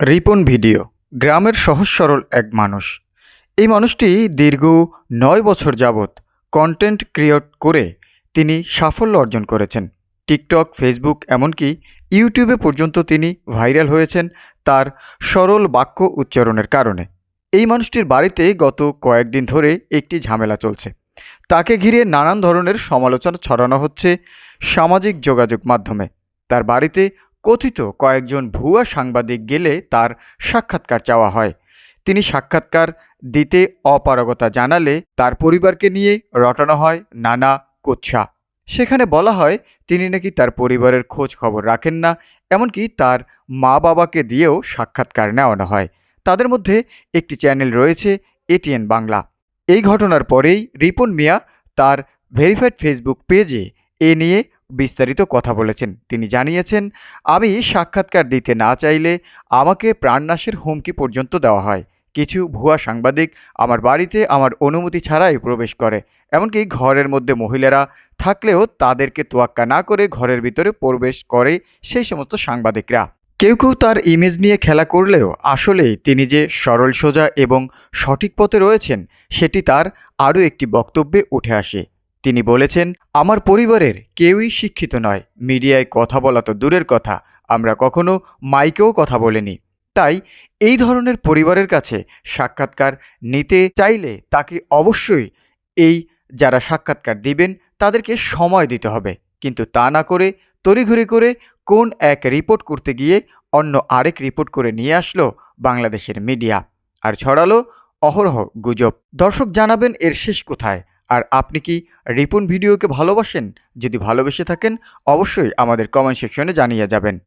Ripon video, গ্রামের সহজ সরল এক মানুষ। এই মানুষটি দীর্ঘ নয় বছর যাবৎ কন্টেন্ট ক্রিয়েট করে তিনি সাফল্য অর্জন করেছেন। টিকটক ফেসবুক এমনকি ইউটিউবে পর্যন্ত তিনি ভাইরাল হয়েছেন তার সরল বাক্য উচ্চারণের কারণে। এই মানুষটির বাড়িতে গত কয়েকদিন ধরে একটি ঝামেলা চলছে। তাকে ঘিরে নানান ধরনের সমালোচনা ছড়ানো হচ্ছে সামাজিক যোগাযোগ মাধ্যমে। তার বাড়িতে কথিত কয়েকজন ভুয়া সাংবাদিক গেলে তার সাক্ষাৎকার চাওয়া হয়। তিনি সাক্ষাৎকার দিতে অপারগতা জানালে তার পরিবারকে নিয়ে রটানো হয় নানা কোচ্ছা। সেখানে বলা হয়, তিনি নাকি তার পরিবারের খোঁজ খবর রাখেন না, এমনকি তার মা বাবাকে দিয়েও সাক্ষাৎকার নেওয়ানো হয়। তাদের মধ্যে একটি চ্যানেল রয়েছে, এটিএন বাংলা। এই ঘটনার পরেই রিপন মিয়া তার ভেরিফাইড ফেসবুক পেজে এ নিয়ে বিস্তারিত কথা বলেছেন। তিনি জানিয়েছেন, আমি সাক্ষাৎকার দিতে না চাইলে আমাকে প্রাণনাশের হুমকি পর্যন্ত দেওয়া হয়। কিছু ভুয়া সাংবাদিক আমার বাড়িতে আমার অনুমতি ছাড়াই প্রবেশ করে। এমনকি ঘরের মধ্যে মহিলারা থাকলেও তাদেরকে তোয়াক্কা না করে ঘরের ভিতরে প্রবেশ করে সেই সমস্ত সাংবাদিকরা। কেউ কেউ তার ইমেজ নিয়ে খেলা করলেও আসলেই তিনি যে সরল সোজা এবং সঠিক পথে রয়েছেন, সেটি তার আরও একটি বক্তব্যে উঠে আসে। তিনি বলেছেন, আমার পরিবারের কেউই শিক্ষিত নয়। মিডিয়ায় কথা বলা তো দূরের কথা। আমরা কখনো মাইকেও কথা বলিনি। তাই এই ধরনের পরিবারের কাছে সাক্ষাৎকার নিতে চাইলে তাকে অবশ্যই এই যারা সাক্ষাৎকার দিবেন, তাদেরকে সময় দিতে হবে। কিন্তু তা না করে তড়িঘড়ি করে কোন এক রিপোর্ট করতে গিয়ে অন্য আরেক রিপোর্ট করে নিয়ে আসলো বাংলাদেশের মিডিয়া। আর ছড়ালো অহরহ গুজব। দর্শক জানাবেন এর শেষ কোথায়? আর আপনি কি রিপন ভিডিওকে ভালোবাসেন? যদি ভালোবেসে থাকেন, অবশ্যই আমাদের কমেন্ট সেকশনে জানিয়ে যাবেন।